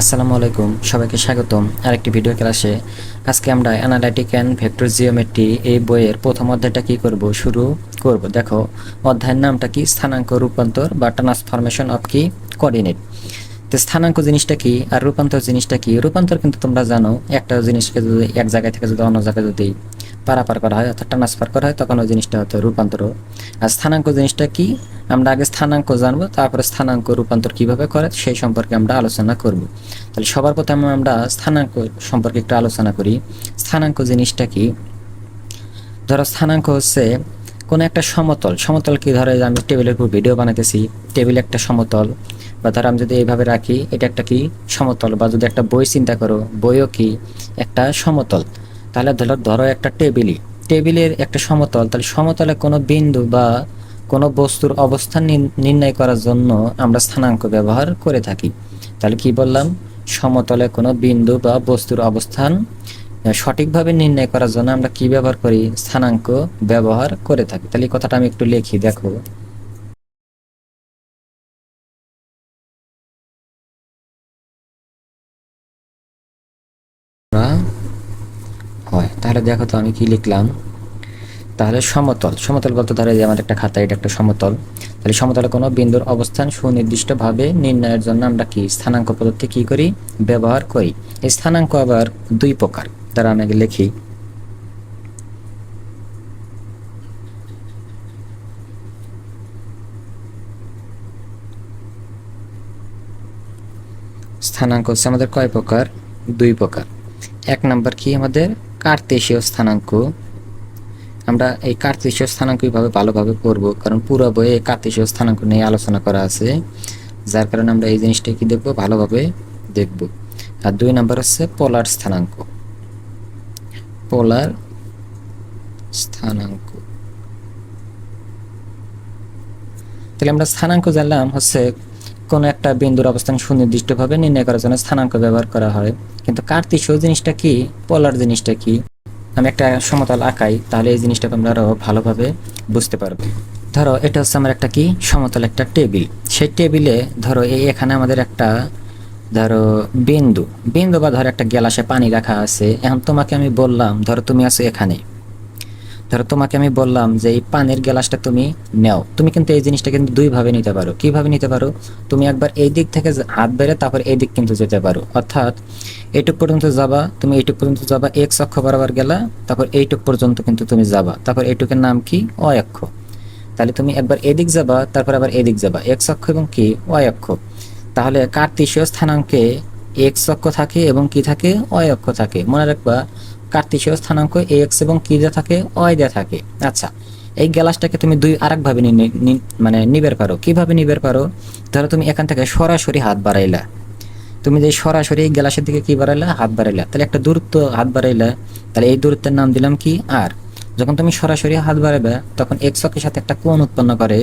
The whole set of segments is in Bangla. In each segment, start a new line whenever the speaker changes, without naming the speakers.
আসসালামু আলাইকুম, সবাইকে স্বাগতম। আরেকটি ভিডিও ক্লাসে। আজকে আমরা অ্যানালাইটিক অ্যান্ড ভেক্টর জিওমেট্রি এই বইয়ের প্রথম অধ্যায়টা কি করব? শুরু করব। দেখো, অধ্যায়ের নামটা কি? স্থানাঙ্ক, রূপান্তর বা ট্রান্সফরমেশন অফ কি? কোঅর্ডিনেট তো স্থানাঙ্ক জিনিসটা কি আর রূপান্তর জিনিসটা কি? রূপান্তর কিন্তু তোমরা জানো, একটা জিনিসকে যদি এক জায়গায় থেকে যদি অন্য জায়গায় যদি পারাপার করা হয় অর্থাৎ ট্রান্সফার করা হয়, তখন ওই জিনিসটা হতো রূপান্তর। আর স্থানাঙ্ক জিনিসটা কি? আমরা আগে স্থানাঙ্ক জানব, তারপরে স্থানাঙ্ক রূপান্তর কীভাবে করে সেই সম্পর্কে আমরা আলোচনা করব। তাহলে সবার প্রথমে আমরা স্থানাঙ্ক সম্পর্কে একটু আলোচনা করি। স্থানাঙ্ক জিনিসটা কি? ধরো স্থানাঙ্ক হচ্ছে কোনো একটা সমতল সমতল কি? ধরো যে আমি টেবিলের উপর ভিডিও বানাইতেছি টেবিল একটা সমতল, বা ধরো আমি যদি এইভাবে রাখি, এটা একটা কি? সমতল, বা যদি একটা বই চিন্তা করো, বইও কি? একটা সমতল। তাহলে ধরো ধরো একটা টেবিলই টেবিলের একটা সমতল, তাহলে সমতলে কোনো বিন্দু বা কোনো বস্তুর অবস্থান নির্ণয় করার জন্য আমরা স্থানাঙ্ক ব্যবহার করে থাকি। তাহলে কি বললাম? সমতলে কোনো বিন্দু বা বস্তুর অবস্থান সঠিকভাবে নির্ণয় করার জন্য আমরা কি ব্যবহার করি? স্থানাঙ্ক ব্যবহার করে থাকি। তাহলে কথাটা আমি একটু লিখি, দেখো। হয়। তাহলে দেখো তো আমি কি লিখলাম? তাহলে সমতল। সমতল বলতে ধরে যে আমার একটা খাতা, এটা একটা সমতল। তাহলে সমতলে কোনো বিন্দুর অবস্থান সুনির্দিষ্টভাবে নির্ণয়ের জন্য আমরা কি স্থানাঙ্ক পদ্ধতি কি করি? ব্যবহার করি। এই স্থানাঙ্ক আবার দুই প্রকার। তারা আগে লিখি। স্থানাঙ্ক হচ্ছে আমাদের কয় প্রকার? দুই প্রকার। এক নাম্বার কি? আমাদের কার্তেশীয় স্থানাঙ্ক। আমরা এই কার্তেশীয় স্থানাঙ্ক এইভাবে ভালোভাবে পড়ব, কারণ পুরো বইয়ে কার্তেশীয় স্থানাঙ্ক নিয়ে আলোচনা করা আছে, যার কারণে আমরা এই জিনিসটা কি দেখব? ভালোভাবে দেখব। আর দুই নাম্বার হচ্ছে পোলার স্থানাঙ্ক। পোলার স্থানাঙ্ক। তাহলে আমরা স্থানাঙ্ক জানলাম হচ্ছে কোনো একটা বিন্দুর অবস্থান সুনির্দিষ্টভাবে নির্ণয় করার জন্য স্থানাঙ্ক ব্যবহার করা হয়। কিন্তু কার্তিসীয় জিনিসটা কি? পোলার জিনিসটা কি? আমি একটা সমতল আঁকাই, তাহলে এই জিনিসটা তোমরা আরও ভালোভাবে বুঝতে পারবে। ধরো এটা হচ্ছে আমার একটা কি? সমতল একটা টেবিল। সেই টেবিলে ধরো এই এখানে আমাদের একটা ধরো, বিন্দু। বিন্দু বা ধরো একটা গ্লাসে পানি রাখা আছে, এখন তোমাকে আমি বললাম, ধরো তুমি আছো এখানে। ধরো তোমাকে আমি বললাম যে এই পানির গ্লাসটা তুমি নেও। তুমি কিন্তু এই জিনিসটা কিন্তু দুইভাবে নিতে পারো। কীভাবে নিতে পারো? তুমি একবার এই দিক থেকে হাত বেড়ে তারপর এই দিক কিন্তু যেতে পারো। অর্থাৎ, এইটুক পর্যন্ত যাবা, তুমি এইটুক পর্যন্ত যাবা, এক অক্ষ বরাবর গেলা, তারপর এইটুক পর্যন্ত কিন্তু তুমি যাবা। তারপর এইটুকের নাম কি? অ অক্ষ। তাহলে তুমি একবার এদিক যাবা, তারপর আবার এদিক যাবা। এক অক্ষ এবং কি? অক্ষ। তাহলে কার্তিসীয় স্থানাঙ্কে এক্স অক্ষ থাকে এবং কি থাকে? ওয়াই অক্ষ থাকে। মনে রাখবা কার্তিসীয় স্থানাঙ্ক এক্স এবং কি দেয়া থাকে? অয় দেয়া থাকে। আচ্ছা এই গ্লাসটাকে তুমি দুই আরেক ভাবে মানে নিবের পারো। কীভাবে নিবের পারো? ধরো তুমি এখান থেকে সরাসরি হাত বাড়াইলা। তুমি যে সরাসরি এই গ্লাসের দিকে কি বাড়াইলা? হাত বাড়াইলা। তাহলে একটা দূরত্ব হাত বাড়াইলা। তাহলে এই দূরত্বের নাম দিলাম কি? আর যখন তুমি সরাসরি হাত বাড়াবে তখন এক্স অক্ষের সাথে একটা কোণ উৎপন্ন করে।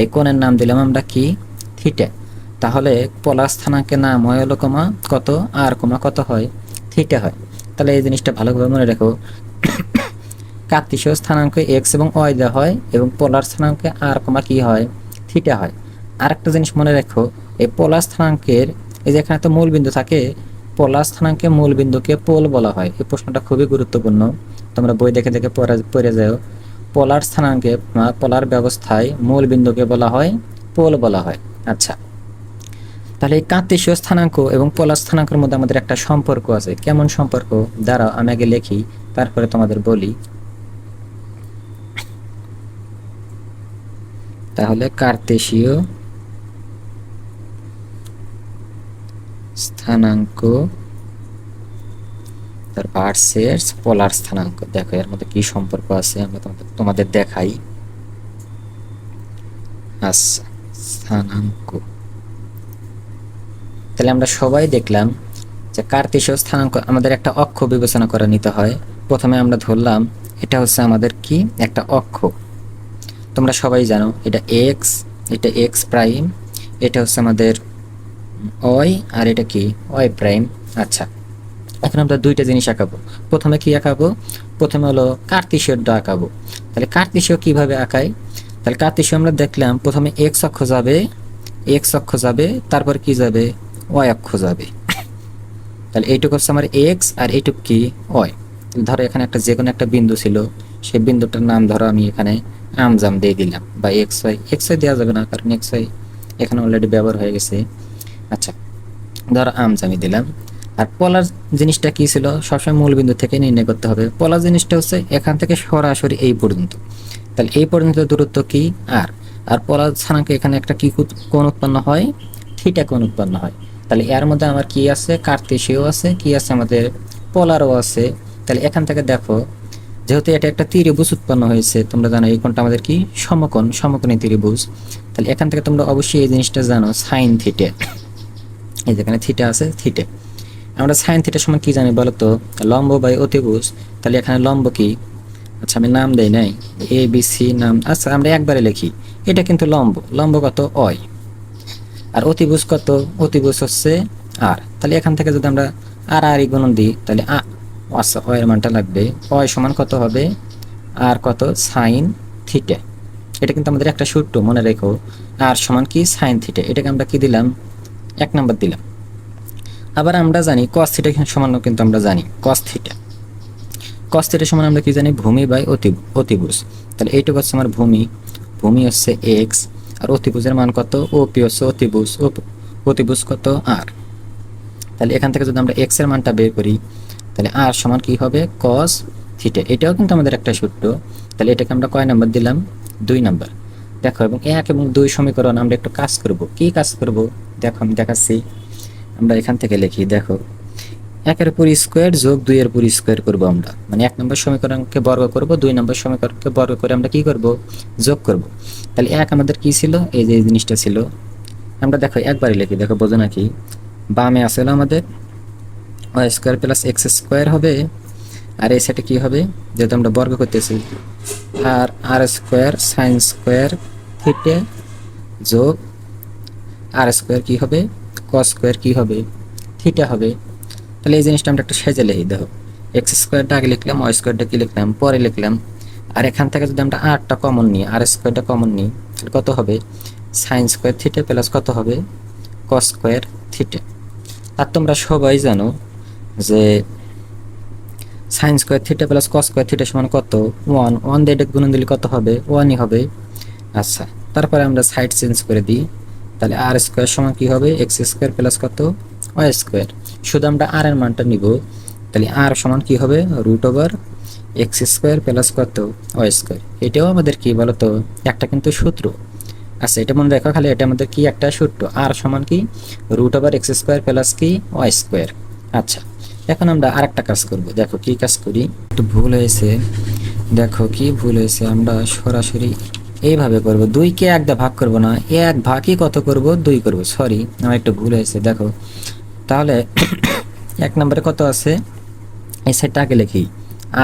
এই কোণের নাম দিলাম আমরা কি? থিটা তাহলে পলাশ স্থানাঙ্কের নাম হয় হলো কমা কত, আর কমা কত হয়? থিটা হয়। তাহলে এই জিনিসটা ভালোভাবে মনে রেখো। কার্তিসীয় স্থানাঙ্কে এক্স এবং ওয়াই দেওয়া হয় এবং পোলার স্থানাঙ্কে আর কমা কি হয়? থিটা হয়। আরেকটা জিনিস মনে রেখো, এই পোলার স্থানাঙ্কের, এই যে এখানে তো মূল বিন্দু থাকে পোলার স্থানাঙ্কে মূল বিন্দুকে পোল বলা হয়। এই প্রশ্নটা খুবই গুরুত্বপূর্ণ। তোমরা বই দেখে দেখে পড়া যাও। পোলার স্থানাঙ্কে পোলার ব্যবস্থায় মূল বিন্দুকে বলা হয়, পোল বলা হয়। আচ্ছা। তাহলে এই কার্তেশীয় স্থানাঙ্ক এবং পোলার স্থানাঙ্কের মধ্যে আমাদের একটা সম্পর্ক আছে। কেমন সম্পর্ক? দাঁড়াও, আমি আগে লিখি, তারপরে তোমাদের বলি। তাহলে কার্তেশীয় স্থানাঙ্ক, তার পোলার স্থানাঙ্ক। দেখো, এর মধ্যে কি সম্পর্ক আছে? আমরা তোমাদের দেখাই। আচ্ছা স্থানাঙ্ক। তাহলে আমরা সবাই দেখলাম যে কার্তেশীয় স্থানাঙ্ক আমাদের একটা অক্ষ বিবেচনা করে নিতে হয়। প্রথমে আমরা ধরলাম এটা হচ্ছে আমাদের কি? একটা অক্ষ। তোমরা সবাই জানো, এটা এক্স এটা এক্স প্রাইম এটা হচ্ছে আমাদের ওয়াই আর এটা কি? ওয়াই প্রাইম আচ্ছা এখন আমরা দুইটা জিনিস আঁকাবো। প্রথমে কি আঁকাবো? প্রথমে হলো কার্তিসীয়টা আঁকাবো। তাহলে কার্তিসীয় কীভাবে আঁকাই তাহলে কার্তিসীয় আমরা দেখলাম, প্রথমে এক্স অক্ষ যাবে এক্স অক্ষ যাবে, তারপর কি যাবে? ওয়াই অক্ষ যাবে। তাহলে এইটুকু হচ্ছে আমার এক্স আর এইটুকু কি ওয়াই? ধরো এখানে একটা যে কোনো একটা বিন্দু ছিল, সেই বিন্দুটার নাম ধরো আমি এখানে আমজাম দিয়ে দিলাম, বা এক্স ওয়াই। এক্স ওয়াই দেওয়া যাবে না, কারণ এক্স ওয়াই এখানে অলরেডি ব্যবহার হয়ে গেছে। আচ্ছা ধরো আমজামি দিলাম। আর পলার জিনিসটা কি ছিল? সবসময় মূল বিন্দু থেকে নির্ণয় করতে হবে। পলার জিনিসটা হচ্ছে এখান থেকে সরাসরি এই পর্যন্ত। তাহলে এই পর্যন্ত দূরত্ব কি? আর। আর পলার ছানাকে এখানে একটা কি কোণ উৎপন্ন হয়? থিটা কোণ উৎপন্ন হয়। তাহলে এর মধ্যে আমার কি আছে? কার্তেশীয় আছে, কি আছে? আমাদের পলারও আছে। তাহলে এখান থেকে দেখো, যেহেতু এটা একটা ত্রিভুজ উৎপন্ন হয়েছে, তোমরা জানো এই কোণটা আমাদের কি? সমকোণ, সমকোণী ত্রিভুজ। তাহলে এখান থেকে তোমরা অবশ্যই এই জিনিসটা জানো, সাইন থিটে। এই যেখানে থিটা আছে, থিটে। আমরা সাইন থিটা সময় কি জানি বলতো? লম্ব বাই অতিভুজ। তাহলে এখানে লম্ব কি? আচ্ছা আমি নাম দেই নাই। এ বি সি নাম আচ্ছা আমরা একবারে লিখি। এটা কিন্তু লম্ব। লম্ব কত? অয়। আর অতিভুজ কত? অতিভুজ হচ্ছে আর তাহলে এখান থেকে যদি আমরা আর আর গুণন দিই, তাহলে আ আচ্ছা অয়ের মানটা লাগবে। অয় সমান কত হবে? আর কত? সাইন থিটে এটা কিন্তু আমাদের একটা সূত্র, মনে রেখো। আর সমান কি? সাইন থিটে এটাকে আমরা কি দিলাম? এক নাম্বার দিলাম। আবার আমরা জানি কস থিটা সমান কিন্তু আমরা জানি কস থিটা কস থিটা সমান আমরা কি জানি? ভূমি বাই অতি অতিভুজ। তাহলে এইটুকু হচ্ছে আমার ভূমি। ভূমি হচ্ছে এক্স আর অতিভুজের মান কত? ওপি হচ্ছে অতিভুজ, ও- অতিভুজ কত? আর। তাহলে এখান থেকে যদি আমরা এক্সের মানটা বের করি, তাহলে আর সমান কি হবে? কস থিটা এটাও কিন্তু আমাদের একটা সূত্র। তাহলে এটাকে আমরা কয় নাম্বার দিলাম? দুই নাম্বার। দেখো, এবং এক এবং দুই সমীকরণ আমরা একটু কাজ করব। কি কাজ করব? দেখো, আমি দেখাচ্ছি। আমরা এখান থেকে লিখি, দেখো। একের উপর স্কোয়ার যোগ দুইয়ের উপর স্কোয়ার করব আমরা। মানে এক নম্বর সমীকরণকে বর্গ করব, দুই নম্বর সমীকরণকে বর্গ করে আমরা কি করব? যোগ করব। তাহলে এক আমাদের কি ছিল? এই যে জিনিসটা ছিল। আমরা দেখো, একবারই লিখি, দেখো, বোঝো নাকি বামে আসলে আমাদের Y square plus X square হবে, আর এই সাইডে কি হবে? যেহেতু আমরা বর্গ করতেছি, আর আর স্কোয়ার সাইন স্কোয়ার থিটে যোগ আর স্কোয়ার কি হবে? কস স্কোয়ার কি হবে? থিটা হবে। তাহলে এই জিনিসটা আমরা একটু সেজে লিখি, দেখো। এক্স স্কোয়ারটা আগে লিখলাম ওয়াই স্কোয়ারটা কি লিখলাম? পরে লিখলাম। আর এখান থেকে যদি আমরা আরটা কমন নিই আর স্কোয়ারটা কমন নিই, তাহলে কত হবে? সাইন স্কোয়ার থিটে প্লাস কত হবে? কস স্কোয়ার থিটে আর তোমরা সবাই জানো যে sine square theta plus cos square theta সমান কত? ওয়ান ওয়ান দিয়ে গুণন দিলে কত হবে? ওয়ানই হবে। আচ্ছা তারপরে আমরা সাইড চেঞ্জ করে দিই। তাহলে আর স্কোয়ার সমান কি হবে? এক্স স্কোয়ার প্লাস কত? ওয়াই স্কোয়ার শুধু আমরা আর এর মানটা নিব। তাহলে আর সমান কি হবে? Root over X square plus কত? Y square. এটাও আমাদের কি বলতো? একটা কিন্তু সূত্র। আচ্ছা এটা মনে রাখো খালি, এটা আমাদের কি একটা সূত্র? আর সমান কি? Root over X square plus কি? Y square. আচ্ছা এখন আমরা আরেকটা কাজ করব। দেখো কি কাজ করি? একটু ভুল হয়েছে। দেখো কি ভুল হয়েছে, আমরা সরাসরি এইভাবে করব। দুইকে একটা ভাগ করব না। এক ভাগই কত করব? দুই করব। সরি আমার একটু ভুল হয়েছে। দেখো, তাহলে এক নম্বরে কত আছে? এই সাইডটা আগে লিখি।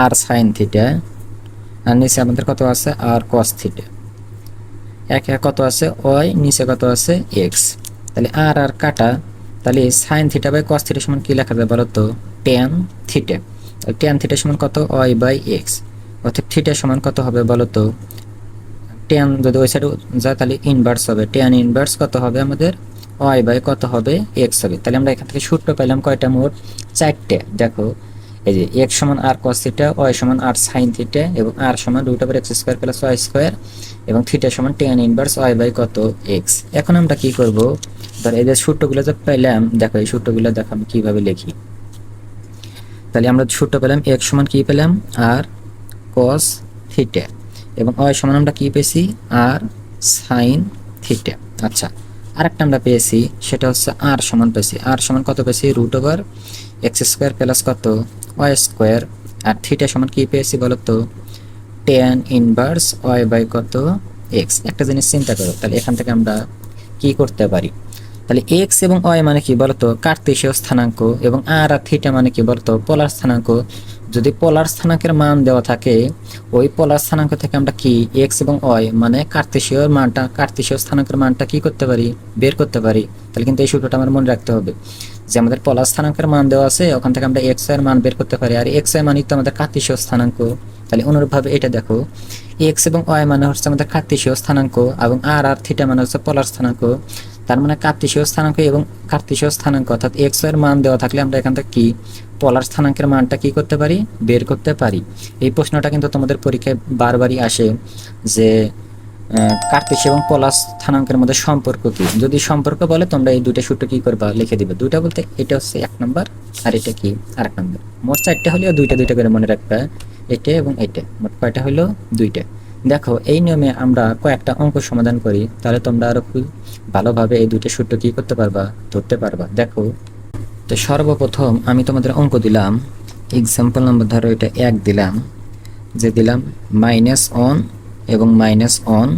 আর সাইন থিটা আর নিচে আমাদের কত আছে? আর কস থিটা এক এক কত আছে? ওয়াই নিচে কত আছে? এক্স তাহলে আর আর কাটা, তাহলে sine theta by cos theta সমান কি লেখা যায় বলো তো? থিটা তাহলে টেন থিটা সমান কত? ওয়াই বাই এক্স অর্থাৎ থিটা সমান কত হবে বলো তো? টেন যদি ওই সাইডে যায়, তাহলে ইনভার্স হবে। টেন ইনভার্স কত হবে আমাদের? ওয়াই বাই কত হবে? এক্স হবে। তাহলে আমরা এখান থেকে সূত্র পেলাম কয়টা মোট? চারটে। দেখো এই যে এক্স সমান আর কস থিটা ওয়াই সমান আর সাইন থিটা এবং আর সমান root over X square plus Y square এবং থিটা সমান টেন ইনভার্স ওয়াই বাই কত এক্স এখন আমরা কি করব? ধর এই যে সূত্রগুলো যে পেলাম, দেখো এই সূত্রগুলো দেখো আমি কীভাবে লিখি। তাহলে আমরা সূত্র পেলাম এক্স সমান কি পেলাম? আর কস থিটা এবং ওয়াই সমান আমরা কি পেয়েছি? আর সাইন থিটা আচ্ছা আরেকটা আমরা পেয়েছি, সেটা হচ্ছে আর সমান পেয়েছি। আর সমান কত পেয়েছি? Root over X square plus কত? Y square. আর থিটা সমান কি পেয়েছি বলো তো টেন ইনভার্স ওয়াই বাই কত? এক্স। একটা জিনিস চিন্তা করো, তাহলে এখান থেকে আমরা কি করতে পারি? তাহলে এক্স এবং ওয়াই মানে কি বলতো? কার্তেশীয় স্থানাঙ্ক এবং আর আর থিটা মানে কি বলতো? পোলার স্থানাঙ্ক। যদি পোলার স্থানাঙ্কের মান দেওয়া থাকে, ওই পোলার স্থানাঙ্ক থেকে আমরা কি? এক্স এবং ওয়াই মানে কার্তেশীয় মানটা কার্তেশীয় স্থানাঙ্কের মানটা কি করতে পারি? বের করতে পারি। তাহলে কিন্তু এই সূত্রটা আমার মনে রাখতে হবে। যে আমাদের পোলার স্থানাঙ্কের মান দেওয়া আছে, ওখান থেকে আমরা এক্সের মান বের করতে পারি। আর এক্সের মানই তো আমাদের কার্তেশীয় স্থানাঙ্ক। তাহলে অনুরূপভাবে এটা দেখো এক্স এবং ওয়াই মানে হচ্ছে আমাদের কার্তেশীয় স্থানাঙ্ক এবং আর আর থিটা মানে হচ্ছে পোলার স্থানাঙ্ক। তার মানে কার্তিসীয় স্থানাঙ্ক এবং কার্তিসীয় স্থানাঙ্ক, অর্থাৎ এক্সের মান দেওয়া থাকলে আমরা এখান থেকে কি পলার স্থানাঙ্কের মানটা কি করতে পারি? বের করতে পারি। এই প্রশ্নটা কিন্তু তোমাদের পরীক্ষায় বারবারই আসে যে কার্তিস এবং পলাশ স্থানাঙ্কের মধ্যে সম্পর্ক কি? যদি সম্পর্ক বলে, তোমরা এই দুইটা সূত্র কি করবা? লিখে দিবে। দুইটা বলতে এটা হচ্ছে এক নম্বর, আর এটা কি? আরেক নম্বর। মোট চারটা হলেও দুইটা দুইটা করে মনে রাখবা, এটা এবং এটা। মোট কয়টা হলো? দুইটা। দেখো, এই নিয়মে আমরা কয়েকটা অঙ্ক সমাধান করি। তাহলে তোমরা আরও খুব ভালোভাবে এই দুইটা সূত্র কি করতে পারবা, ধরতে পারবা। দেখো, তো সর্বপ্রথম আমি তোমাদের অঙ্ক দিলাম। এক্সাম্পল নাম্বার ধরো, এটা এক দিলাম। যে দিলাম মাইনাস অন এবং মাইনাস অন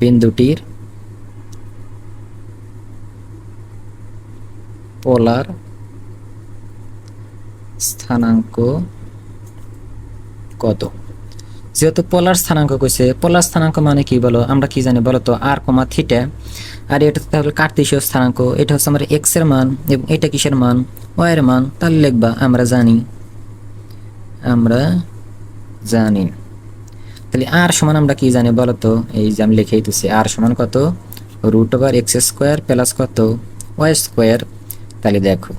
বিন্দুটির পোলার স্থানাঙ্ক কত? যেহেতু পোলার স্থানাঙ্ক কইছে পোলার স্থানাঙ্ক মানে কি বলো? আমরা কি জানি বলো তো? আর কমা থিটা আর এটা তাহলে কার্তেশীয় স্থানাঙ্ক। এটা হচ্ছে আমার এক্সের মান এবং এটা কিসের মান? ওয়াই এর মান। তাহলে লিখবা, আমরা জানি, আমরা জানি। তাহলে আর সমান আমরা কি জানি বলো তো এই যে আমি লিখেই দিচ্ছি আর সমান কত? Root over X square plus কত? ওয়াই স্কোয়ার তাহলে দেখো,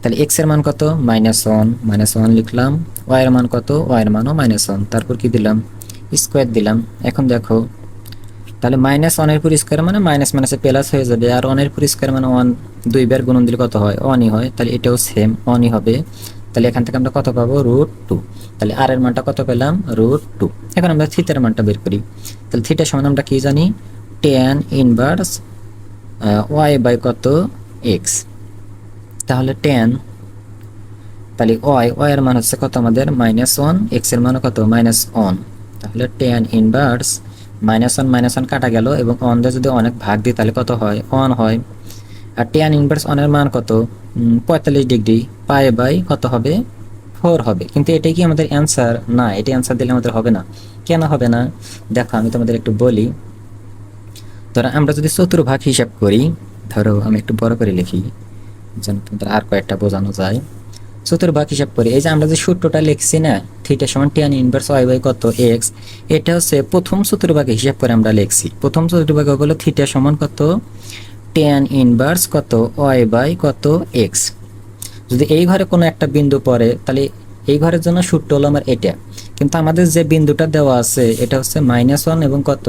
তাহলে এক্সের মান কত? মাইনাস ওয়ান মাইনাস ওয়ান লিখলাম। ওয়াই এর মান কত? ওয়াই এর মানও মাইনাস ওয়ান তারপর কি দিলাম? স্কোয়ার দিলাম। এখন দেখো, তাহলে মাইনাস ওয়ানের পর স্কোয়ার মানে মাইনাস মাইনাসে প্লাস হয়ে যাবে। আর ওয়ানের পর স্কোয়ার মানে ওয়ান দুইবার গুণন দিলে কত হয়? ওয়ানই হয়। তাহলে এটাও সেম ওয়ানই হবে। তাহলে এখান থেকে আমরা কত পাবো? রুট টু তাহলে আর এর মানটা কত পেলাম? রুট টু এখন আমরা থিটার মানটা বের করি। তাহলে থিটার সমান আমরা কি জানি? টেন ইনভার্স ওয়াই বাই কত? এক্স তাহলে টেন তাহলে ওয়াই ওয়াই এর মান হচ্ছে কত আমাদের? মাইনাস ওয়ান এক্সের মান কত? মাইনাস ওয়ান তাহলে tan inverse minus one minus one কাটা গেল এবং অন দিয়ে যদি অনেক ভাগ দিই তাহলে কত হয়? ওয়ান হয়। আর টেন ইনভার্স ওয়ানের মান কত? পঁয়তাল্লিশ ডিগ্রি পাই বাই কত হবে? ফোর হবে। কিন্তু এটাই কি আমাদের অ্যান্সার না এটা অ্যান্সার দিলে আমাদের হবে না। কেন হবে না? দেখো, আমি তোমাদের একটু বলি। ধরো, আমরা যদি চতুর্ভাগ হিসাব করি, ধরো আমি একটু বড় করে লিখি, যেন তোমাদের আর কয়েকটা বোঝানো যায়। চতুর্ভাগ হিসাব করি, এই যে আমরা যে সূত্রটা লিখছি না, থিটা সমান টেন ইনভার্স ওয়াই বাই কত এক্স এটা হচ্ছে প্রথম চতুর্ভাগে হিসাব করে আমরা লিখছি। প্রথম চতুর্ভাগে হলো থিটা সমান কত? টেন ইনভার্স কত ওয়াই বাই কত এক্স যদি এই ঘরে কোনো একটা বিন্দু পড়ে, তাহলে এই ঘরের জন্য সূত্র হলো আমার এটা। কিন্তু আমাদের যে বিন্দুটা দেওয়া আছে, এটা হচ্ছে মাইনাস ওয়ান এবং কত?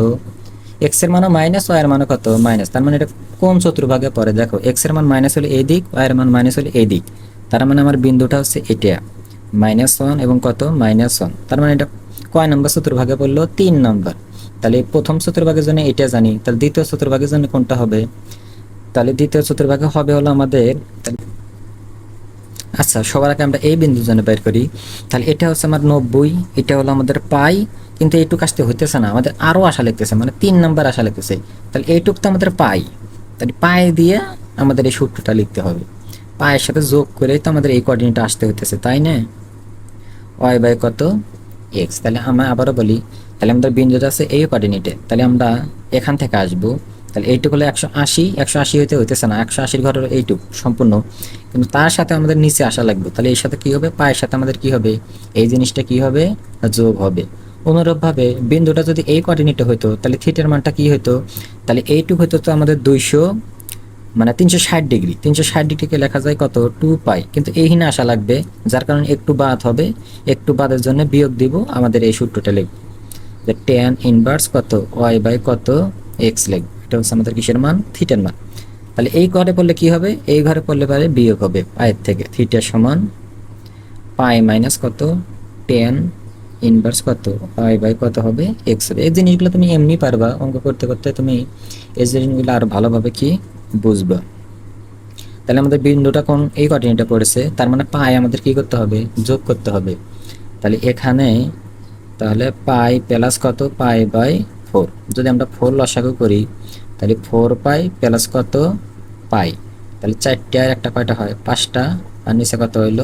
এক্সের মানও মাইনাস ওয়াই এর মানও কত? মাইনাস তার মানে এটা কোন চতুর্ভাগে পড়ে? দেখো এক্সের মান মাইনাস হলে এই দিক ওয়াই এর মান মাইনাস হলে এই দিক। তার মানে আমার বিন্দুটা হচ্ছে এটা। মাইনাস ওয়ান এবং কত? মাইনাস ওয়ান তার মানে এটা কয় নম্বর চতুর্ভাগে পড়ল? তিন নম্বর। তাহলে প্রথম চতুর্ভাগের জন্য এটা জানি। তাহলে দ্বিতীয় চতুর্ভাগের জন্য কোনটা হবে? তাহলে দ্বিতীয় চতুর্ভাগে হবে হলো আমাদের আচ্ছা সবার আগে আমরা এই বিন্দুর জন্য বের করি। তাহলে এটা হচ্ছে আমার নব্বই, এটা হলো আমাদের পাই, কিন্তু এইটুক আসতে হইতেছে না, আমাদের আরও আশা লিখতেছে মানে তিন নাম্বার আশা লিখতেছে তাহলে এইটুক তো আমাদের পাই। তাহলে পায়ে দিয়ে আমাদের এই সূত্রটা লিখতে হবে। পায়ের সাথে যোগ করে তো আমাদের এই কোঅর্ডিনেট আসতে হইতেছে, তাই না? ওয়াই বাই কত? এক্স তাহলে আমরা আবারও বলি, তাহলে আমাদের বিন্দুটা আছে এই কোঅর্ডিনেটে তাহলে আমরা এখান থেকে আসব। তাহলে এইটুক হলো একশো আশি একশো আশি হইতে হইতেছে না, একশো আশির ঘরের এইটুক সম্পূর্ণ। কিন্তু তার সাথে আমাদের নিচে আসা লাগবে। তাহলে এর সাথে কি হবে? পায়ের সাথে আমাদের কি হবে? এই জিনিসটা কি হবে? যোগ হবে। অনুরূপভাবে বিন্দুটা যদি এই কোঅর্ডিনেটে হইতো, তাহলে থিটার মানটা কি হইতো? তাহলে এইটুক হইতো তো আমাদের দুইশো মানে তিনশো ষাট ডিগ্রি। তিনশো ষাট ডিগ্রিকে লেখা যায় কত? Two pi. কিন্তু এই হিনে আসা লাগবে, যার কারণে একটু বাদ হবে। একটু বাদের জন্য বিয়োগ দিব আমাদের এই সূত্রটা লিখব। যে টেন ইনভার্স কত? ওয়াই বাই কত? এক্স লিখব। এটা হচ্ছে আমাদের কিসের মান? থিটার মান। তাহলে এই ঘরে পড়লে কি হবে? এই ঘরে পড়লে পারে বিয়োগ হবে পায়ের থেকে। থিটা সমান পাই মাইনাস কত? টেন ইনভার্স কত? পাই বাই কত হবে? এক্স হবে। এই জিনিসগুলো তুমি এমনি পারবা, অঙ্ক করতে করতে তুমি এই জিনিসগুলো আরও ভালোভাবে কি বুঝবা। তাহলে আমাদের বিন্দুটা কোন এই কোঅর্ডিনেটে পড়েছে? তার মানে পাই আমাদের কি করতে হবে? যোগ করতে হবে। তাহলে এখানে তাহলে পাই প্লাস কত? Pi by four. যদি আমরা ফোর লসাগু করি তাহলে ফোর পাই প্লাস কত পাই? তাহলে চারটে আর একটা কয়টা হয়? পাঁচটা। আর নিচে কত হইল?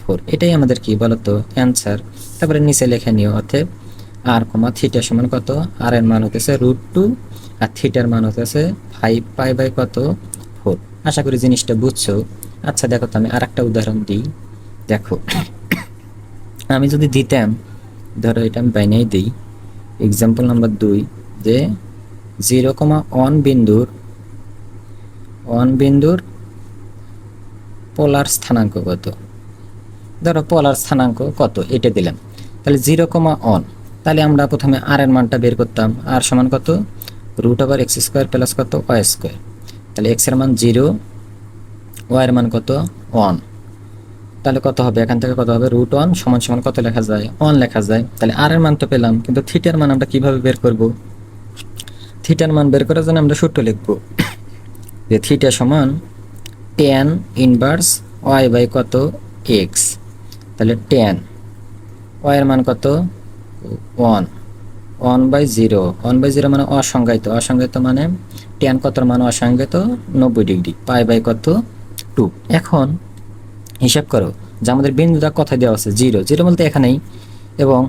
ফোর এটাই আমাদের কি বলতো? অ্যান্সার তারপরে নিচে লিখে নিও অর্থে আর কমা থিটার সমান কত? আর এর মান হতেছে রুট টু আর থিটার মান হতেছে ফাইভ পাই বাই কত? ফোর আশা করি জিনিসটা বুঝছ। আচ্ছা দেখো তো আমি আর একটা উদাহরণ দিই। দেখো, আমি যদি দিতাম, ধরো এটা আমি বাইনাই দিই। এক্সাম্পল নাম্বার দুই, যে জিরো কমা ওয়ান বিন্দুর ওয়ান বিন্দুর পোলার স্থানাঙ্ক কত? ধরো পোলার স্থানাঙ্ক কত? এটা দিলাম। তাহলে জিরো কমা অন তাহলে আমরা প্রথমে আর এর মানটা বের করতাম। আর সমান কত? Root over X square plus কত? Y square. তাহলে এক্সের মান জিরো, ওয়াই মান কত? ওয়ান। তাহলে কত হবে? এখান থেকে কত হবে? রুট ওয়ান সমান সমান কত লেখা যায়? ওয়ান লেখা যায়। তাহলে আর এর মান তো পেলাম, কিন্তু থিটার মান আমরা কীভাবে বের করব? থিটার মান বের করার জন্য আমরা সূত্র লিখব। যে থিটা সমান টেন ইনভার্স ওয়াই বাই কত এক্স তাহলে টেন ওয়াই এর মান কত one one by zero one by zero মানে অসংজ্ঞায়িত। অসংজ্ঞায়িত মানে টেন কতর মান অসংজ্ঞায়িত? নব্বই ডিগ্রি। পাই বাই কত টু এখন হিসাব করো যে আমাদের বিন্দুটা কথায় দেওয়া আছে? জিরো জিরো বলতে এখানেই। এবং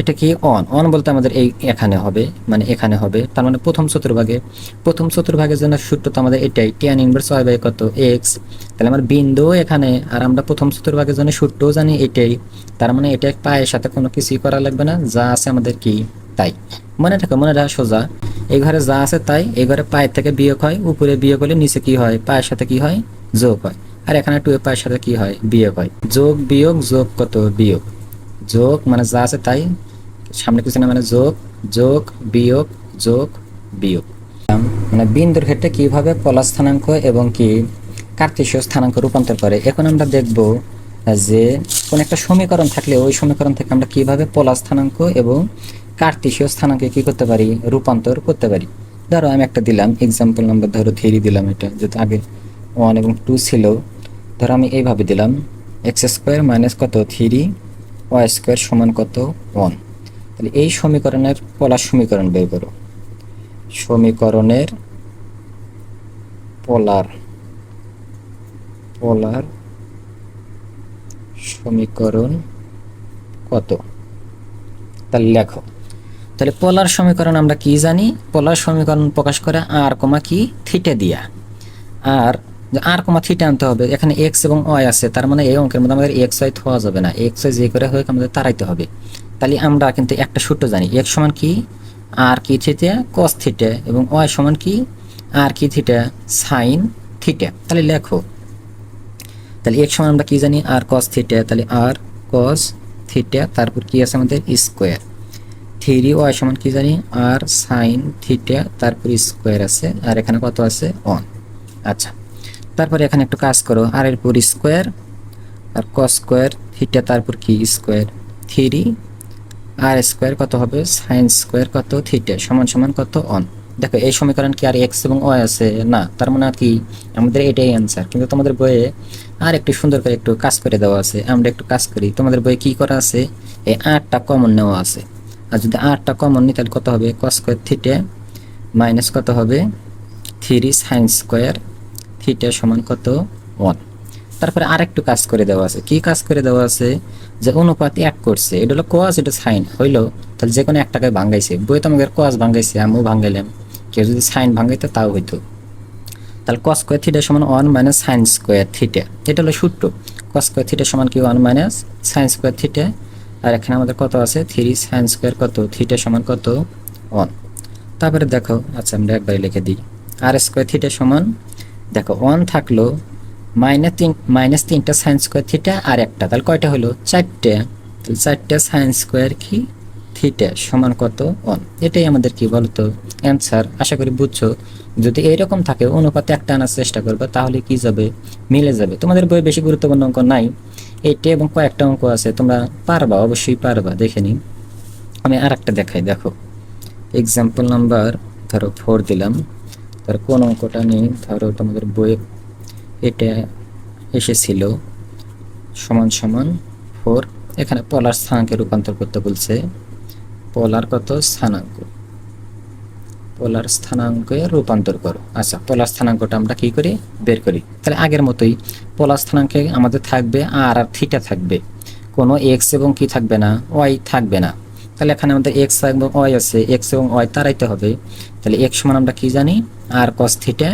এটা কি অন অন বলতে আমাদের এই এখানে হবে মানে এখানে হবে। তার মানে প্রথম চতুর্ভাগে, প্রথম চতুর্ভাগের জন্য সূত্র তো আমাদের এটাই টেন ইনভার্স ওয়াই বাই কত? এক্স তাহলে আমার বিন্দু এখানে, আর আমরা প্রথম চতুর্ভাগের জন্য সূত্রও জানি এটাই। তার মানে এটা পায়ের সাথে কোনো কিছুই করা লাগবে না, যা আছে আমাদের কি? তাই। মনে থাকো, মনে রাখা সোজা। এই ঘরে যা আছে তাই, এই ঘরে পায়ের থেকে বিয়োগ হয়, উপরে বিয়োগ হলে নিচে কি হয়? পায়ের সাথে কি হয়? যোগ হয়। আর এখানে টু এর পায়ের সাথে কি হয়? বিয়োগ হয়। যোগ বিয়োগ যোগ কত? বিয়োগ। যোগ মানে যা আছে তাই। সামনে কিছু না মানে যোগ যোগ, বিয়োগ যোগ, বিয়োগ। মানে বিন্দুর ক্ষেত্রে কীভাবে পলা স্থানাঙ্ক এবং কি কার্তেশীয় স্থানাঙ্ক রূপান্তর করে। এখন আমরা দেখব যে কোন একটা সমীকরণ থাকলে ওই সমীকরণ থেকে আমরা কীভাবে পলা স্থানাঙ্ক এবং কার্তেশীয় স্থানাঙ্কে কি করতে পারি? রূপান্তর করতে পারি। ধরো আমি একটা দিলাম এক্সাম্পল নাম্বার ধরো থ্রি দিলাম এটা, যেহেতু আগে ওয়ান এবং টু ছিল। ধরো আমি এইভাবে দিলাম এক্স স্কোয়ার মাইনাস কত? থ্রি ওয়াই স্কোয়ার সমান কত? ওয়ান তাহলে এই সমীকরণের পলার সমীকরণ বের করো। সমীকরণের পোলার পোলার সমীকরণ কত? তাহলে লেখো। তাহলে পোলার সমীকরণ আমরা কি জানি? পোলার সমীকরণ প্রকাশ করে আর কমা কি? থিটে দিয়া। আর যে আর কমা থিটা আনতে হবে। এখানে এক্স এবং ওয়াই আছে, তার মানে এই অঙ্কের মধ্যে আমাদের এক্স ওয়াই থোয়া যাবে না। এক্স ওয়াই যে করে হোক আমাদের তারাইতে হবে। তাহলে আমরা কিন্তু একটা সূত্র জানি এক্স সমান কি? আর কি থিটা কস থিটা এবং ওয়াই সমান কি? আর কি থিটা সাইন থিটা তাহলে লেখো। তাহলে এক্স সমান আমরা কি জানি? আর কস থিটা তাহলে আর কস থিটা তারপর কি আছে আমাদের? স্কোয়ার থ্রি ওয়াই সমান কি জানি? আর সাইন থিটা তারপর স্কোয়ার আছে। আর এখানে কত আছে? অন আচ্ছা। তারপরে এখানে একটু কাজ করো আর এর পর স্কোয়ার আর ক স্কোয়ার থিটা তারপর কি? স্কোয়ার থ্রি আর স্কোয়ার কত হবে? সাইন স্কোয়ার কত? থিটা সমান সমান কত? অন দেখো, এই সমীকরণ কি আর এক্স এবং ওয়াই আছে? না, তার মানে কি, আমাদের এটাই অ্যান্সার কিন্তু তোমাদের বইয়ে আর একটু সুন্দর করে একটু কাজ করে দেওয়া আছে। আমরা একটু কাজ করি। তোমাদের বইয়ে কি করা আছে? এই আটটা কমন নেওয়া আছে। আর যদি আটটা কমন নিই, তাহলে কত হবে? কস স্কোয়ার থিটে মাইনাস কত হবে? থ্রি সাইন স্কোয়ার থিটা সমান কত? ওয়ান। তারপরে আরেকটু কাজ করে দেওয়া আছে। কি কাজ করে দেওয়া আছে? যে অনুপাত এক করছে। এটা হলো কোয়াস এটা সাইন হইল, তাহলে যে কোনো এক টাকায় ভাঙ্গাইছে। বই তো আমাদের কোয়াস ভাঙ্গাইছে, আমিও ভাঙ্গাইলাম। কেউ যদি সাইন ভাঙ্গাইতো, তাও হইতো। তাহলে কস স্কোয়ার থিটা সমান one minus sine square theta এটা হলো সূত্র। কস স্কোয়ার থিটা সমান কি one minus sine square theta আর এখানে আমাদের কত আছে? থ্রি সাইন স্কোয়ার কত? থিটা সমান কত? ওয়ান তারপরে দেখো আচ্ছা আমরা একবারে লিখে দিই। আর স্কোয়ার থিটা সমান দেখো ওয়ান থাকল মাইনাস তিন মাইনাস তিনটা সাইন স্কোয়ার থিটা আর একটা। তাহলে কয়টা হলো? চারটে। তাহলে চারটে সাইন স্কোয়ার কি? থিটা সমান কত? ওয়ান এটাই আমাদের কি বলতো? অ্যান্সার আশা করি বুঝছ। যদি এইরকম থাকে, অনুপাতে একটা আনার চেষ্টা করবে, তাহলে কি যাবে? মিলে যাবে। তোমাদের বইয়ে বেশি গুরুত্বপূর্ণ অঙ্ক নাই। এইটা এবং কয়েকটা অঙ্ক আছে, তোমরা পারবা, অবশ্যই পারবা, দেখে নিই। আমি আর একটা দেখাই, দেখো। এক্সাম্পল নাম্বার ধরো ফোর দিলাম। ধরো কোন অঙ্কটা নেই। ধরো তোমাদের বইয়ে এটা এসেছিল সমান সমান ফোর এখানে পলার স্থানাঙ্কে রূপান্তর করতে বলছে। পলার কত? স্থানাঙ্ক। পলার স্থানাঙ্কে রূপান্তর করো। আচ্ছা পোলার স্থানাঙ্কটা আমরা কি করি? বের করি। তাহলে আগের মতোই পোলার স্থানাঙ্কে আমাদের থাকবে আর আর থিটা থাকবে। কোনো এক্স এবং কি থাকবে না? ওয়াই থাকবে না। তাহলে এখানে আমাদের এক্স এবং ওয়াই আছে। এক্স এবং ওয়াই তারাইতে হবে। তাহলে এক্স সমান আমরা কি জানি? আর কস থিটা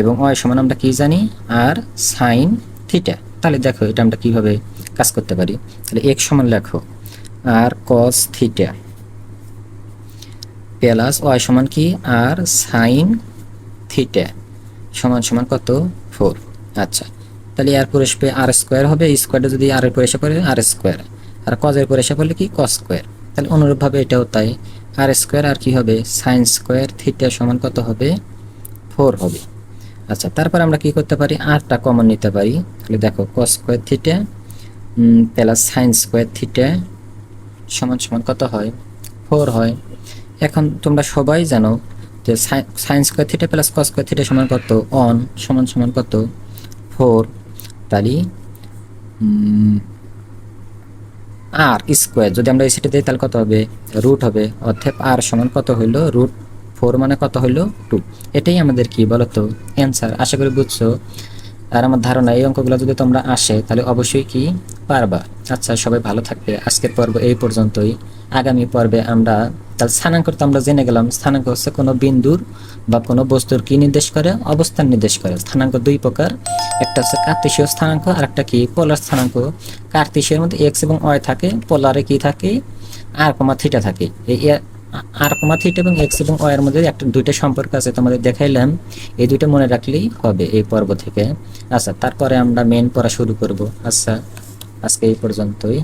এবং ওয়াই সমান আমরা কি জানি? আর সাইন থিটা তাহলে দেখো এটা আমরা কীভাবে কাজ করতে পারি? তাহলে এক্স সমান লেখো। R cos theta plus Y সমান কি? আর সাইন থিটা সমান সমান কত? ফোর আচ্ছা তাহলে এর পরে আসবে আর স্কোয়ার হবে। স্কোয়ারটা যদি আর এর পরে এসে পড়ে আর স্কোয়ার আর কজের পরে এসে পড়লে কি? কস স্কোয়ার তাহলে অনুরূপভাবে এটাও তাই। আর স্কোয়ার আর কি হবে? সাইন স্কোয়ার থিটা সমান কত হবে? ফোর হবে। আচ্ছা তারপর আমরা কি করতে পারি? আরটা কমন নিতে পারি। তাহলে দেখো cos square theta plus sine square theta সমান সমান কত হয়? ফোর হয়। এখন তোমরা সবাই জানো যে sine square theta plus cos square theta সমান কত? অন সমান সমান কত? ফোর তাহলে আর স্কোয়ার যদি আমরা এই সেটে দিই, তাহলে কত হবে? রুট হবে। অর্থাৎ আর সমান কত হইল? রুট ফোর মানে কত হইল? টু এটাই আমাদের কি বলতো? অ্যান্সার আশা করি বুঝছ? আর আমার ধারণা, এই অঙ্কগুলো যদি তোমরা আসে, তাহলে অবশ্যই কি পারবা? আচ্ছা সবাই ভালো থাকবে। আজকের পর্ব এই পর্যন্তই। আগামী পর্বে আমরা তাহলে স্থানাঙ্ক তো আমরা জেনে গেলাম, স্থানাঙ্ক হচ্ছে কোনো বিন্দুর বা কোনো বস্তুর কি নির্দেশ করে? অবস্থান নির্দেশ করে। স্থানাঙ্ক দুই প্রকার। একটা হচ্ছে কার্তেশীয় স্থানাঙ্ক আর একটা কি? পোলার স্থানাঙ্ক। কার্তেশীয়ের মধ্যে এক্স এবং ওয়াই থাকে, পোলারে কি থাকে? আর কমা থিটা থাকে। এই আর কমা থিটা এবং এক্স এবং ওয়াই এর মধ্যে একটা দুইটা সম্পর্ক আছে, তোমাদের দেখাইলাম। এই দুইটা মনে রাখলেই হবে এই পর্ব থেকে। আচ্ছা তারপরে আমরা মেন পড়া শুরু করব। আচ্ছা আজকে এই পর্যন্তই।